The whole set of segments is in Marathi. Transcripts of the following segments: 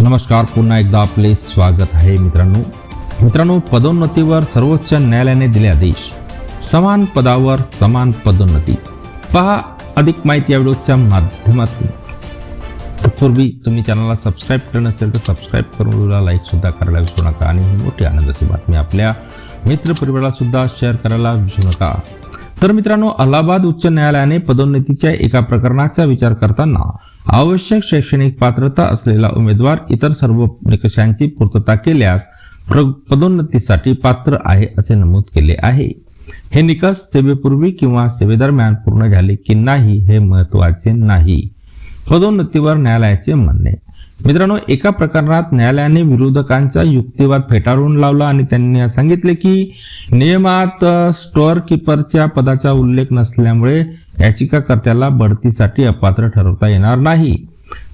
नमस्कार पुन्हा एकदा आपले स्वागत आहे मित्रांनो. मित्रांनो पदोन्नतीवर सर्वोच्च न्यायालयाने दिले आदेश. समान पदावर समान पदोन्नती. पहा अधिक माहिती या व्हिडिओच्या माध्यमातून. तत्पूर्वी तुम्ही चॅनलला सबस्क्राईब केलं नसेल तर सबस्क्राईब करून व्हिडिओला लाईक सुद्धा करायला विसरू नका आणि ही मोठी आनंदाची बातमी आपल्या मित्रपरिवाराला सुद्धा शेअर करायला विसरू नका. तर मित्रांनो अलाहाबाद उच्च न्यायालयाने पदोन्नतीच्या एका प्रकरणाचा विचार करताना आवश्यक शैक्षणिक पात्रता असलेला उमेदवार इतर सर्व निकषांची पूर्तता केल्यास प्र- पदोन्नतीसाठी पात्र आहे असे नमूद केले आहे. हे निकष सेवेपूर्वी किंवा सेवेदरम्यान पूर्ण झाले की नाही हे महत्त्वाचे नाही. पदोन्नतीवर न्यायालयाचे म्हणणे. मित्रांनो एका प्रकरणात न्यायालयाने विरोधकांचा युक्तिवाद फेटाळून लावला आणि त्यांनी सांगितले की नियमात स्टोअर किपरच्या पदाचा उल्लेख नसल्यामुळे याचिकाकर्त्याला बढतीसाठी अपात्र ठरवता येणार नाही.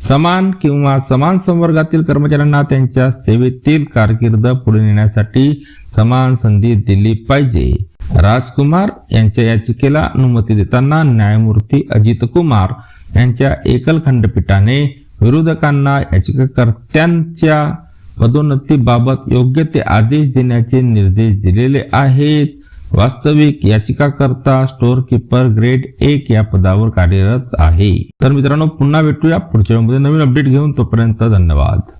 समान किंवा समान संवर्गातील कर्मचाऱ्यांना त्यांच्या सेवेतील कारकीर्द पुढे नेण्यासाठी समान संधी दिली पाहिजे. राजकुमार यांच्या याचिकेला अनुमती देताना न्यायमूर्ती अजित कुमार यांच्या एकल खंडपीठाने विरोधकांना याचिकाकर्त्यांच्या पदोन्नतीबाबत योग्य ते आदेश देण्याचे निर्देश दिलेले आहेत. वास्तविक याचिकाकर्ता स्टोअर किपर ग्रेड एक या पदावर कार्यरत आहे. तर मित्रांनो पुन्हा भेटूया. पुढच्या वेळेमध्ये नवीन अपडेट घेऊन तोपर्यंत धन्यवाद.